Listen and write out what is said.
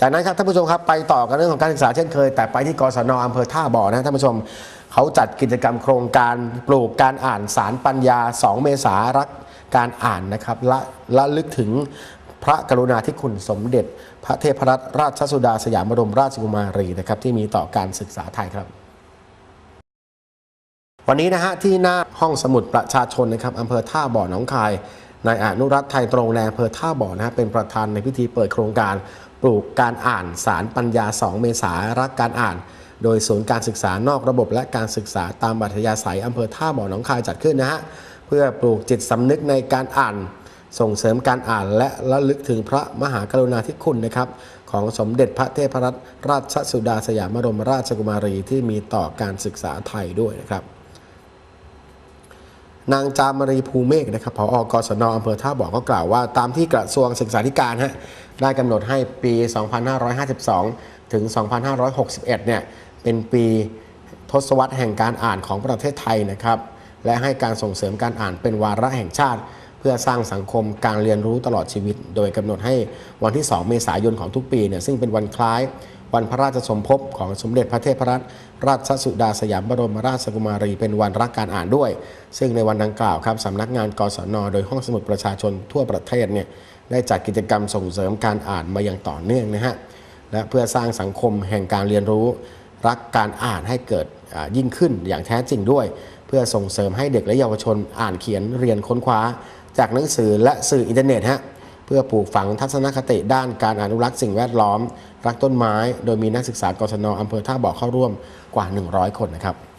จากนั้นครับท่านผู้ชมครับไปต่อกันเรื่องของการศึกษาเช่นเคย แต่ไปที่กศนอำเภอท่าบ่อนะท่านผู้ชมเขาจัดกิจกรรมโครงการปลูกการอ่านสารปัญญา 2 เมษารักการอ่านนะครับละละลึกถึงพระกรุณาธิคุณสมเด็จ พระเทพรัตนราชสุดาสยามบรมราชกุมารีนะครับที่มีต่อการศึกษาไทยครับ วันนี้นะฮะที่หน้าห้องสมุดประชาชนนะครับอำเภอท่าบ่อหนองคายนายอนุรัตน์ไทยตรงแรงอำเภอท่าบ่อนะฮะเป็นประธานในพิธีเปิดโครงการปลูกการอ่านสารปัญญา 2 เมษารักการอ่าน โดยศูนย์การศึกษานอกระบบและการศึกษาตามบัธยาศัยอำเภอท่าบ่อหนองคายจัดขึ้นนะฮะเพื่อปลูกจิตสำนึกในการอ่าน ส่งเสริมการอ่านและระลึกถึงพระมหากรุณาธิคุณนะครับของสมเด็จพระเทพรัตนราชสุดาสยามบรมราชกุมารีที่มีต่อการศึกษาไทยด้วยนะครับ นางจามรีภูเมฆนะครับผอกศนอำเภอท่าบ่อก็กล่าวว่า ตามที่กระทรวงศึกษาธิการฮะได้กำหนดให้ปี 2552 ถึง 2561 เนี่ยเป็นปีทศวรรษแห่งการอ่านของประเทศไทยนะครับและให้การส่งเสริมการอ่านเป็นวาระแห่งชาติ เพื่อสร้างสังคมการเรียนรู้ตลอดชีวิต โดยกำหนดให้วันที่ 2 เมษายนของทุกปีเนี่ยซึ่งเป็นวันคล้าย วันพระราชสมภพของสมเด็จพระเทพรัตนราชสุดาสยามบรมราชกุมารี เป็นวันรักการอ่านด้วย ซึ่งในวันดังกล่าวครับสำนักงานกศนโดยห้องสมุดประชาชนทั่วประเทศเนี่ยได้จัดกิจกรรมส่งเสริมการอ่านมาอย่างต่อเนื่องนะฮะและเพื่อสร้างสังคมแห่งการเรียนรู้ รักการอ่านให้เกิดยิ่งขึ้นอย่างแท้จริงด้วย เพื่อส่งเสริมให้เด็กและเยาวชนอ่านเขียนเรียนค้นคว้า จากหนังสือและสื่ออินเทอร์เน็ตฮะ เพื่อปลูกฝังทัศนคติด้านการอนุรักษ์สิ่งแวดล้อม รักต้นไม้ โดยมีนักศึกษากศนอำเภอท่าบ่อเข้าร่วมกว่า 100 คนนะครับ